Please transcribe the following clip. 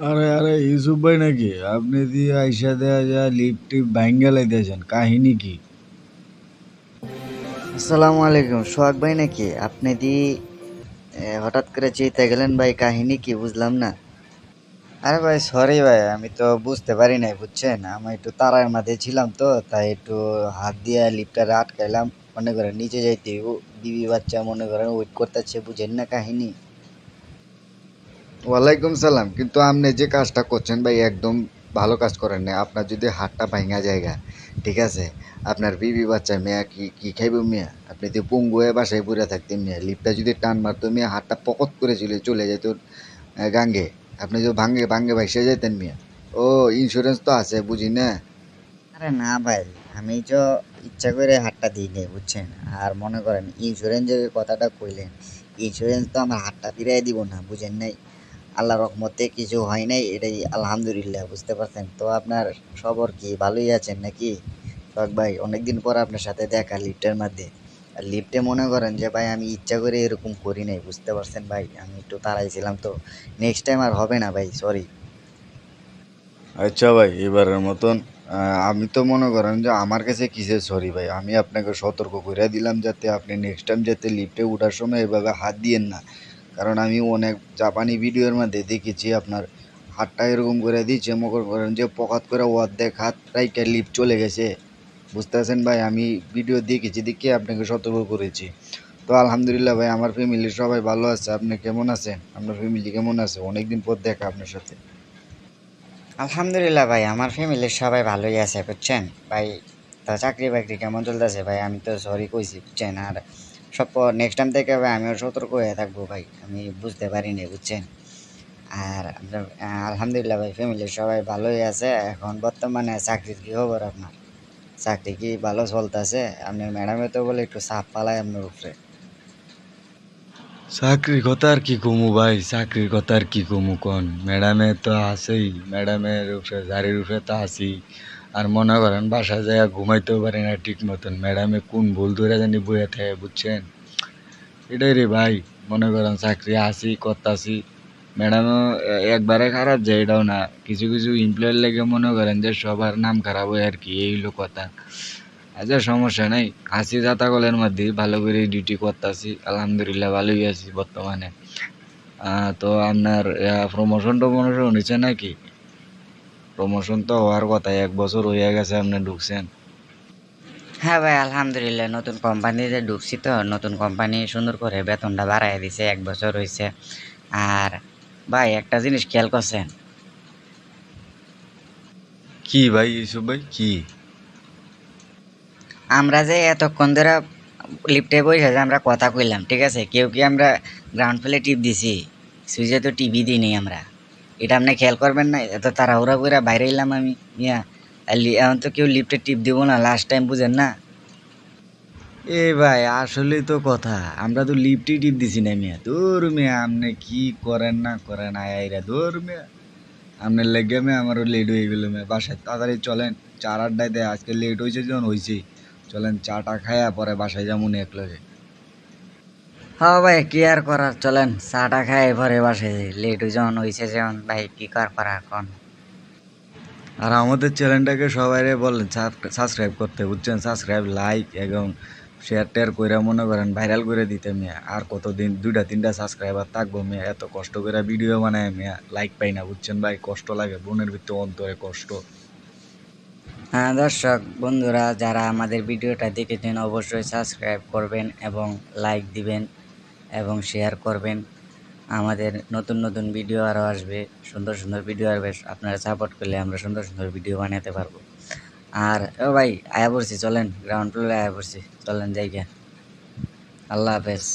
আরে আরে ইউসুফ ভাই নাকি? আপনি দিয়ে আইসা দেয়া যা লিপ টিপ ভাঙ্গা লাইতেছেন কাহিনী কি? আসসালামু আলাইকুম সোহাগ ভাই নাকি? আপনি দি এ, হঠাৎ করে চেতে গেলেন ভাই কাহিনী কি বুঝলাম না। আরে ভাই সরি ভাই আমি তো বুঝতে পারি নাই বুঝছেন? আমি একটু তারার মাঝে ছিলাম তো তাই একটু হাত দিয়ে লিফটারে আটকাইলাম। মনে করেন নিচে যাইতে হইবো। বিবি বাচ্চা মনে করেন ওয়েট করতেছে বুঝেন না কাহিনী? ওয়ালাইকুম সালাম। কিন্তু আপনি যে কাজটা করছেন ভাই, একদম ভালো কাজ করেন না আপনার যদি হাতটা ভাঙা জায়গা, ঠিক আছে? আপনার বিবি বাচ্চা মেয়া কি কি খাইব মিয়া? আপনি তো পঙ্গু হয়ে বাসায় পড়ে থাকতেন মিয়া। লিপটা যদি টান মারতো মিয়া, হাতটা পকত করে চলে চলে যেত গাঙ্গে। আপনি যদি ভাঙ্গে ভাঙ্গে ভাইসে যেতেন মিয়া। ও ইন্স্যুরেন্স তো আছে, বুঝি না? আরে না ভাই, আমি তো ইচ্ছা করে হাতটা দিই নাই, বুঝছেন? আর মনে করেন ইন্স্যুরেন্সের কথাটা কইলেন ইন্স্যুরেন্স তো আমার হাতটা ফিরাই দিব না, বুঝেন নাই? আল্লাহ রহমতে কিছু হয় নাই, এটাই আলহামদুলিল্লাহ, বুঝতে পারছেন? তো আপনার খবর কি, ভালোই আছেন নাকি? সোহাগ ভাই, অনেকদিন পর আপনার সাথে দেখা লিফ্টের মধ্যে। আর লিফ্টে মনে করেন যে, ভাই, আমি ইচ্ছা করে এরকম করি নাই বুঝতে পারছেন ভাই? আমি একটু তাড়াইছিলাম তো। নেক্সট টাইম আর হবে না ভাই সরি আচ্ছা ভাই, এবারের মতন আমি তো মনে করেন যে, আমার কাছে কিসের সরি ভাই। আমি আপনাকে সতর্ক করে দিলাম যাতে আপনি নেক্সট টাইম যাতে লিফ্টে ওঠার সময় এভাবে হাত দিয়েন না। কারণ আমি অনেক জাপানি ভিডিওর মধ্যে দেখেছি, আপনার হাতটা এরকম করে দিয়েছে মনে করেন যে পকাত করে অর্ধেক হাত রাইকে লিফট চলে গেছে। বুঝতে ভাই? আমি ভিডিও দেখেছি, দেখে আপনাকে সতর্ক করেছি। তো আলহামদুলিল্লাহ ভাই, আমার ফ্যামিলির সবাই ভালো আছে। আপনি কেমন আছেন? আপনার ফ্যামিলি কেমন আছে? অনেকদিন পর দেখা আপনার সাথে। আলহামদুলিল্লাহ ভাই, আমার ফ্যামিলির সবাই ভালোই আছে, বুঝছেন? ভাই, তা চাকরি বাকরি কেমন চলতেছে ভাই? আমি তো সরি কইছি, বুঝছেন? আর সব নেক্সট টাইম থেকে ভাই আমিও সতর্ক হয়ে থাকব ভাই। আমি বুঝতে পারিনি, বুঝছেন? আর আলহামদুলিল্লাহ ভাই ফ্যামিলির সবাই ভালোই আছে। এখন বর্তমানে চাকরির কী খবর আপনার? চাকরি কি ভালো চলতেছে? আপনার ম্যাডামে তো বলে একটু সাফ পালায় আপনার উপরে। চাকরির কথা আর কি কমু ভাই? চাকরির কথা আর কি কমু কন? ম্যাডামে তো আছেই। ম্যাডামের উপরে গাড়ির উপরে তো আছি। আর মনে করেন বাসা যায় ঘুমাইতেও পারি না ঠিক মতন। ম্যাডামে কোন ভুল ধরে জানি বইয়া থাকে বুঝছেন? এটাই রে ভাই, মনে করেন চাকরি আছি, করতাছি। ম্যাডামও একবারে খারাপ যায় এটাও না। কিছু কিছু এমপ্লয়ের লেগে মনে করেন যে, সবার নাম খারাপ হয় আর কি, এই হলো কথা। আচ্ছা সমস্যা নাই। আছি জাতাকলের মধ্যে, ভালো করে ডিউটি করতেছি, আলহামদুলিল্লাহ ভালোই আছি বর্তমানে। তো আপনার প্রমোশন টমোশন হয়েছে নাকি? প্রমোশন তো হওয়ার কথা এক বছর হয়ে গেছে আপনি ঢুকছেন। হ্যাঁ ভাই আলহামদুলিল্লাহ নতুন কোম্পানিতে ঢুকছি তো। নতুন কোম্পানি সুন্দর করে বেতনটা বাড়াই দিছে এক বছর হয়েছে আর ভাই একটা জিনিস খেয়াল করছেন? কি ভাই ইউসুফ ভাই কি? আমরা যে এতক্ষণ ধরে লিফটে বসে যে আমরা কথা কইলাম ঠিক আছে? কেউ কি আমরা গ্রাউন্ড ফ্লোরে টিপ দিছি? সুইচে তো টিভি দিই নি আমরা। এটা আপনি খেয়াল করবেন না, এত তাড়াহুড়া করে বাইরে এলাম আমি। লি- এখন তো কেউ লিফটে টিপ দিব না লাস্ট টাইম বুঝেন না? এ ভাই, আসলেই তো কথা। আমরা তো লিফটি টিপ দিছি না মিয়া। দূর মিয়া, আপনি কি করেন না করেন আয়াইরা দূর মিয়া। আপনার লেগে মিয়া আমারও লেট হয়ে গেল মিয়া। বাসায় তাড়াতাড়ি চলেন, চার আড্ডায় দেয়, আজকে লেট হয়েছে যখন হয়েছে চলেন, চাটা খায়া পরে বাসায় যাব এক লগে হ্যাঁ ভাই কি আর করার? চলেন চাটা খাই পরে বাসে। লেট যখন হয়েছে যেমন ভাই কি কর করার কোন আর আমাদের চ্যানেলটাকে সবাই বলেন সাবস্ক্রাইব করতে বুঝছেন? সাবস্ক্রাইব লাইক এবং শেয়ার টেয়ার করে মনে করেন ভাইরাল করে দিতে মিয়া। আর কতদিন দুইটা তিনটা সাবস্ক্রাইবার থাকব মিয়া এত কষ্ট করে ভিডিও বানায় মিয়া। লাইক পাই না বুঝছেন ভাই? কষ্ট লাগে বোনের ভিতরে অন্তরে কষ্ট। হ্যাঁ দর্শক বন্ধুরা যারা আমাদের ভিডিওটা দেখেছেন অবশ্যই সাবস্ক্রাইব করবেন এবং লাইক দিবেন। এবং শেয়ার করবেন। আমাদের নতুন নতুন ভিডিও আরও আসবে। সুন্দর সুন্দর ভিডিও আসবে। আপনারা সাপোর্ট করলে আমরা সুন্দর সুন্দর ভিডিও বানাতে পারব। আর, ও ভাই, আয়া পড়ছি, চলেন। গ্রাউন্ড ফ্লোরে আয়া পড়ছি। চলেন গিয়া। আল্লাহ হাফেজ।